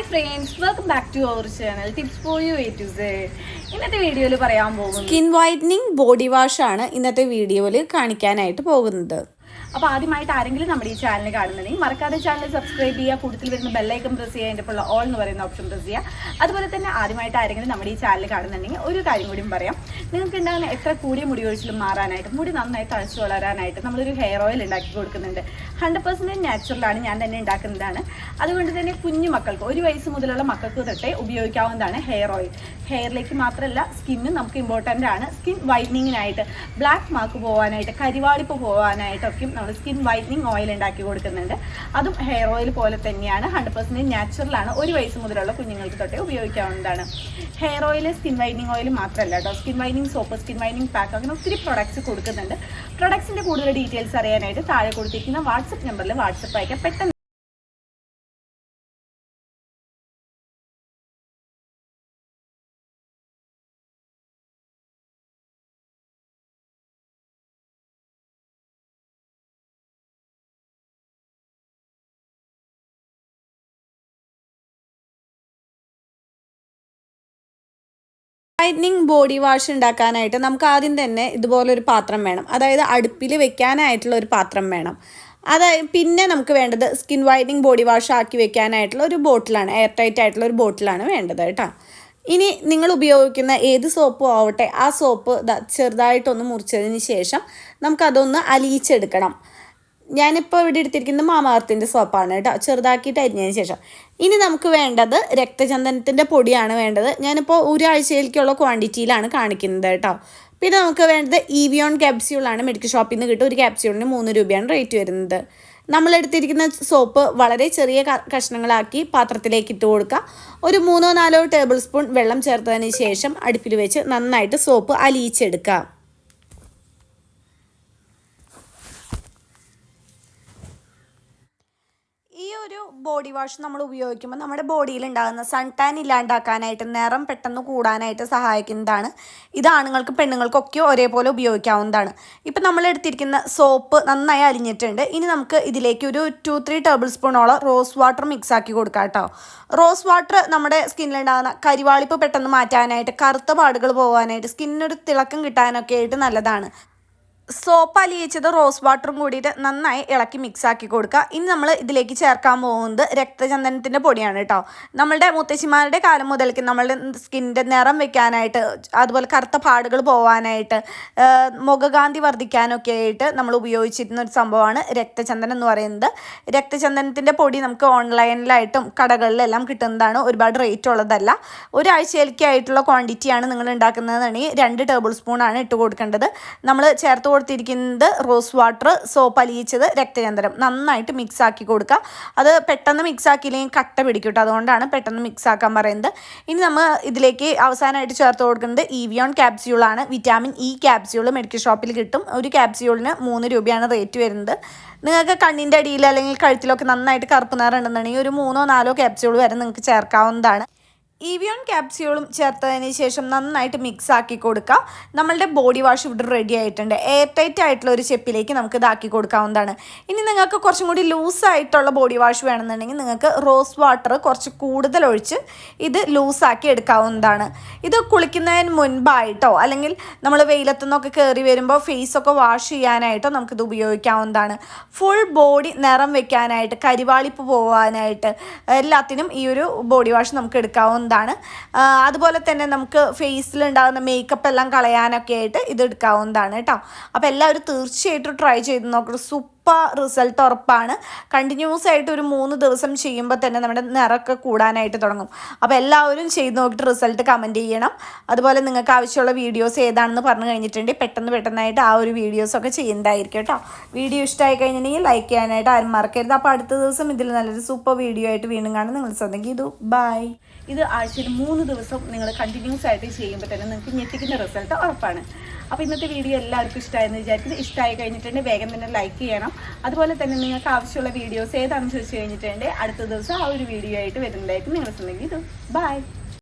Hi friends welcome back to our channel tips for you A to ഇന്നത്തെ വീഡിയോയിൽ പറയാൻ പോകുന്നത് സ്കിൻ വൈറ്റനിങ് ബോഡി വാഷ് ആണ് ഇന്നത്തെ വീഡിയോയിൽ കാണിക്കാനായിട്ട് പോകുന്നത്. അപ്പോൾ ആദ്യമായിട്ട് ആരെങ്കിലും നമ്മുടെ ഈ ചാനൽ കാണുന്നുണ്ടെങ്കിൽ മറക്കാതെ ചാനൽ സബ്സ്ക്രൈബ് ചെയ്യുക കൂടുതൽ വരുന്ന ബെല്ലൈക്കൺ പ്രസ് ചെയ്യുക എന്റെ ഉള്ള ഓൾ എന്ന് പറയുന്ന ഓപ്ഷൻ പ്രസ് ചെയ്യുക. അതുപോലെ തന്നെ ആദ്യമായിട്ട് ആരെങ്കിലും നമ്മുടെ ഈ ചാനൽ കാണുന്നുണ്ടെങ്കിൽ ഒരു കാര്യം കൂടിയും പറയാം. നിങ്ങൾക്ക് ഉണ്ടാകുന്ന എത്ര കൂടിയ മുടി ഒഴിച്ചിലും മാറാനായിട്ട് മുടി നന്നായി തഴച്ചു വളരാനായിട്ട് നമ്മളൊരു ഹെയർ ഓയിൽ ഉണ്ടാക്കി കൊടുക്കുന്നുണ്ട്. ഹൺഡ്രഡ് പെർസെന്റേജ് നാച്ചുറലാണ് ഞാൻ തന്നെ ഉണ്ടാക്കുന്നതാണ്. അതുകൊണ്ട് തന്നെ കുഞ്ഞു മക്കൾക്ക് ഒരു വയസ്സ് മുതലുള്ള മക്കൾക്ക് തൊട്ടേ ഉപയോഗിക്കാവുന്നതാണ് ഹെയർ ഓയിൽ ഹെയറിലേക്ക് മാത്രമല്ല സ്കിന്നും നമുക്ക് ഇമ്പോർട്ടന്റ് ആണ്. സ്കിൻ വൈറ്റനിങ്ങിനായിട്ട് ബ്ലാക്ക് മാർക്ക് പോകാനായിട്ട് കരിവാളിപ്പ് പോകാനായിട്ടൊക്കെയും നമ്മൾ സ്കിൻ വൈറ്റനിങ് ഓയിൽ ഉണ്ടാക്കി കൊടുക്കുന്നുണ്ട് അതും ഹെയർ ഓയിൽ പോലെ തന്നെയാണ്. ഹൺഡ്രഡ് പെർസെന്റ് നാച്ചുറലാണ് ഒരു വയസ്സ് മുതലുള്ള കുഞ്ഞുങ്ങൾക്ക് തൊട്ടേ ഉപയോഗിക്കാവുന്നതാണ്. Hair oil skin whitening oil മാത്രമല്ല കേട്ടോ. Skin whitening soap skin whitening pack അങ്ങനെ ഒത്തിരി പ്രൊഡക്ട്സ് കൊടുക്കുന്നുണ്ട്. പ്രൊഡക്ട്സിന്റെ കൂടുതൽ ഡീറ്റെയിൽസ് അറിയാനായിട്ട് താഴെ കൊടുത്തിരിക്കുന്ന വാട്സപ്പ് നമ്പറിൽ വാട്സപ്പ് അയക്കാം. പെട്ടെന്ന് വൈറ്റനിങ് ബോഡി വാഷ് ഉണ്ടാക്കാനായിട്ട് നമുക്ക് ആദ്യം തന്നെ ഇതുപോലൊരു പാത്രം വേണം. അതായത് അടുപ്പിൽ വെക്കാനായിട്ടുള്ള ഒരു പാത്രം വേണം. അതായത് പിന്നെ നമുക്ക് വേണ്ടത് സ്കിൻ വൈറ്റനിങ് ബോഡി വാഷ് ആക്കി വെക്കാനായിട്ടുള്ള ഒരു ബോട്ടിലാണ് എയർ ടൈറ്റ് ആയിട്ടുള്ള ഒരു ബോട്ടിലാണ് വേണ്ടത് കേട്ടോ. ഇനി നിങ്ങൾ ഉപയോഗിക്കുന്ന ഏത് സോപ്പും ആവട്ടെ ആ സോപ്പ് ചെറുതായിട്ടൊന്ന് മുറിച്ചതിന് ശേഷം നമുക്കതൊന്ന് അലിയിച്ചെടുക്കണം. ഞാനിപ്പോൾ ഇവിടെ എടുത്തിരിക്കുന്നത് മാമാർത്തിന്റെ സോപ്പാണ് കേട്ടോ. ചെറുതാക്കിയിട്ട് അരിഞ്ഞതിന് ശേഷം. ഇനി നമുക്ക് വേണ്ടത് രക്തചന്ദനത്തിന്റെ പൊടിയാണ് വേണ്ടത്. ഞാനിപ്പോൾ ഒരാഴ്ചയിലേക്കുള്ള ക്വാണ്ടിറ്റിയിലാണ് കാണിക്കുന്നത് കേട്ടോ. പിന്നെ നമുക്ക് വേണ്ടത് ഇവിയോൺ ക്യാപ്സ്യൂളാണ് മെഡിക്കൽ ഷോപ്പിൽ നിന്ന് കിട്ടും. ഒരു ക്യാപ്സ്യൂളിന് മൂന്ന് രൂപയാണ് റേറ്റ് വരുന്നത്. നമ്മൾ എടുത്തിരിക്കുന്ന സോപ്പ് വളരെ ചെറിയ കഷ്ണങ്ങളാക്കി പാത്രത്തിലേക്ക് ഇട്ട് കൊടുക്കുക. ഒരു മൂന്നോ നാലോ ടേബിൾ സ്പൂൺ വെള്ളം ചേർത്തതിന് ശേഷം അടുപ്പിൽ വെച്ച് നന്നായിട്ട് സോപ്പ് അലിയിച്ചെടുക്കുക ഈ ഒരു ബോഡി വാഷ് നമ്മൾ ഉപയോഗിക്കുമ്പോൾ നമ്മുടെ ബോഡിയിൽ ഉണ്ടാകുന്ന സൺ ടാൻ ഇല്ലാണ്ടാക്കാനായിട്ട് നിറം പെട്ടെന്ന് കൂടാനായിട്ട് സഹായിക്കുന്നതാണ്. ഇത് ആണുങ്ങൾക്കും പെണ്ണുങ്ങൾക്കും ഒക്കെ ഒരേപോലെ ഉപയോഗിക്കാവുന്നതാണ്. ഇപ്പം നമ്മൾ എടുത്തിരിക്കുന്ന സോപ്പ് നന്നായി അലിഞ്ഞിട്ടുണ്ട് ഇനി നമുക്ക് ഇതിലേക്ക് ഒരു ടു ത്രീ ടേബിൾ സ്പൂണോളം റോസ് വാട്ടർ മിക്സ് ആക്കി കൊടുക്കാം കേട്ടോ. റോസ് വാട്ടർ നമ്മുടെ സ്കിന്നിലുണ്ടാകുന്ന കരിവാളിപ്പ് പെട്ടെന്ന് മാറ്റാനായിട്ട് കറുത്ത പാടുകൾ പോകാനായിട്ട് സ്കിന്നൊരു തിളക്കം കിട്ടാനൊക്കെ ആയിട്ട് നല്ലതാണ്. സോപ്പ് അലിയിച്ചത് റോസ് വാട്ടറും കൂടിയിട്ട് നന്നായി ഇളക്കി മിക്സ് ആക്കി കൊടുക്കുക. ഇനി നമ്മൾ ഇതിലേക്ക് ചേർക്കാൻ പോകുന്നത് രക്തചന്ദനത്തിന്റെ പൊടിയാണ് കേട്ടോ. നമ്മളുടെ മുത്തശ്ശിമാരുടെ കാലം മുതൽക്ക് നമ്മളുടെ സ്കിന്നിന്റെ നിറം വെക്കാനായിട്ട് അതുപോലെ കറുത്ത പാടുകൾ പോവാനായിട്ട് മുഖകാന്തി വർദ്ധിക്കാനൊക്കെ ആയിട്ട് നമ്മൾ ഉപയോഗിച്ചിരുന്ന ഒരു സംഭവമാണ് രക്തചന്ദനം എന്ന് പറയുന്നത്. രക്തചന്ദനത്തിന്റെ പൊടി നമുക്ക് ഓൺലൈനിലായിട്ടും കടകളിലെല്ലാം കിട്ടുന്നതാണ് ഒരുപാട് റേറ്റ് ഉള്ളതല്ല. ഒരാഴ്ചയിലേക്കായിട്ടുള്ള ക്വാണ്ടിറ്റിയാണ് നിങ്ങൾ ഉണ്ടാക്കുന്നതെന്നുണ്ടെങ്കിൽ രണ്ട് ടേബിൾ സ്പൂണാണ് ഇട്ട് കൊടുക്കേണ്ടത്. നമ്മൾ ചേർത്ത് കൊടുത്തിരിക്കുന്നത് റോസ് വാട്ടർ സോപ്പ് അലിയിച്ചത് രക്തചന്ദനം. നന്നായിട്ട് മിക്സ് ആക്കി കൊടുക്കുക. അത് പെട്ടെന്ന് മിക്സ് ആക്കിയില്ലെങ്കിൽ കട്ട പിടിക്കും അതുകൊണ്ടാണ് പെട്ടെന്ന് മിക്സ് ആക്കാൻ പറയുന്നത്. ഇനി നമ്മൾ ഇതിലേക്ക് അവസാനമായിട്ട് ചേർത്ത് കൊടുക്കുന്നത് ഇവിയോൺ ക്യാപ്സ്യൂളാണ് വിറ്റാമിൻ ഇ ക്യാപ്സ്യൂൾ മെഡിക്കൽ ഷോപ്പിൽ കിട്ടും. ഒരു ക്യാപ്സ്യൂളിന് മൂന്ന് രൂപയാണ് റേറ്റ് വരുന്നത്. നിങ്ങൾക്ക് കണ്ണിന്റെ അടിയിൽ അല്ലെങ്കിൽ കഴുത്തിലൊക്കെ നന്നായിട്ട് കറുപ്പ് നിറമുണ്ടെന്നുണ്ടെങ്കിൽ ഒരു മൂന്നോ നാലോ ക്യാപ്സ്യൂൾ വരെ നിങ്ങൾക്ക് ചേർക്കാവുന്നതാണ്. ഇവിയോൺ ക്യാപ്സ്യൂളും ചേർത്തതിന് ശേഷം നന്നായിട്ട് മിക്സ് ആക്കി കൊടുക്കുക നമ്മളുടെ ബോഡി വാഷ് ഇവിടെ റെഡി ആയിട്ടുണ്ട്. എയർ ടൈറ്റ് ആയിട്ടുള്ള ഒരു ചെപ്പിലേക്ക് നമുക്ക് ഇതാക്കി കൊടുക്കാവുന്നതാണ്. ഇനി നിങ്ങൾക്ക് കുറച്ചും കൂടി ലൂസ് ആയിട്ടുള്ള ബോഡി വാഷ് വേണമെന്നുണ്ടെങ്കിൽ നിങ്ങൾക്ക് റോസ് വാട്ടർ കുറച്ച് കൂടുതൽ ഒഴിച്ച് ഇത് ലൂസാക്കി എടുക്കാവുന്നതാണ്. ഇത് കുളിക്കുന്നതിന് മുൻപായിട്ടോ അല്ലെങ്കിൽ നമ്മൾ വെയിലത്തു നിന്നൊക്കെ കയറി വരുമ്പോൾ ഫേസൊക്കെ വാഷ് ചെയ്യാനായിട്ടോ നമുക്കിത് ഉപയോഗിക്കാവുന്നതാണ്. ഫുൾ ബോഡി നിറം വെക്കാനായിട്ട് കരിവാളിപ്പ് പോകാനായിട്ട് എല്ലാത്തിനും ഈ ഒരു ബോഡി വാഷ് നമുക്ക് എടുക്കാവുന്നതാണ്. ആ, അതുപോലെ തന്നെ നമുക്ക് ഫേസിലുണ്ടാകുന്ന മേക്കപ്പ് എല്ലാം കളയാനൊക്കെ ആയിട്ട് ഇത് എടുക്കാവുന്നതാണ് കേട്ടോ. അപ്പോൾ എല്ലാവരും തീർച്ചയായിട്ടും ട്രൈ ചെയ്ത് നോക്കണം സൂപ്പർ റിസൾട്ട് ഉറപ്പാണ്. കണ്ടിന്യൂസ് ആയിട്ട് ഒരു മൂന്ന് ദിവസം ചെയ്യുമ്പോൾ തന്നെ നമ്മുടെ നിറമൊക്കെ കൂടാനായിട്ട് തുടങ്ങും. അപ്പോൾ എല്ലാവരും ചെയ്ത് നോക്കിയിട്ട് റിസൾട്ട് കമന്റ് ചെയ്യണം. അതുപോലെ നിങ്ങൾക്ക് ആവശ്യമുള്ള വീഡിയോസ് ഏതാണെന്ന് പറഞ്ഞു കഴിഞ്ഞിട്ടുണ്ടെങ്കിൽ പെട്ടെന്ന് പെട്ടെന്നായിട്ട് ആ ഒരു വീഡിയോസൊക്കെ ചെയ്യുന്നതായിരിക്കും കേട്ടോ. വീഡിയോ ഇഷ്ടമായി കഴിഞ്ഞിട്ടുണ്ടെങ്കിൽ ലൈക്ക് ചെയ്യാനായിട്ട് ആരും മറക്കരുത്. അപ്പോൾ അടുത്ത ദിവസം ഇതിൽ നല്ലൊരു സൂപ്പർ വീഡിയോ ആയിട്ട് വീണ്ടും കാണും. നിങ്ങൾ സ്വന്തം ഇത് ബൈ ഇത് ആഴ്ചയിൽ മൂന്ന് ദിവസം നിങ്ങൾ കണ്ടിന്യൂസ് ആയിട്ട് ചെയ്യുമ്പോൾ തന്നെ നിങ്ങൾക്ക് ഞെട്ടിക്കുന്ന റിസൾട്ട് ഉറപ്പാണ്. അപ്പോൾ ഇന്നത്തെ വീഡിയോ എല്ലാവർക്കും ഇഷ്ടമായെന്ന് വിചാരിക്കുന്നത് ഇഷ്ടമായി കഴിഞ്ഞിട്ടുണ്ടെങ്കിൽ വേഗം തന്നെ ലൈക്ക് ചെയ്യണം. അതുപോലെ തന്നെ നിങ്ങൾക്ക് ആവശ്യമുള്ള വീഡിയോസ് ഏതാണെന്ന് ചോദിച്ചു കഴിഞ്ഞിട്ടുണ്ടെങ്കിൽ അടുത്ത ദിവസം ആ ഒരു വീഡിയോ ആയിട്ട് വരുന്നതായിരിക്കും. നിങ്ങൾ ഇത്. ബൈ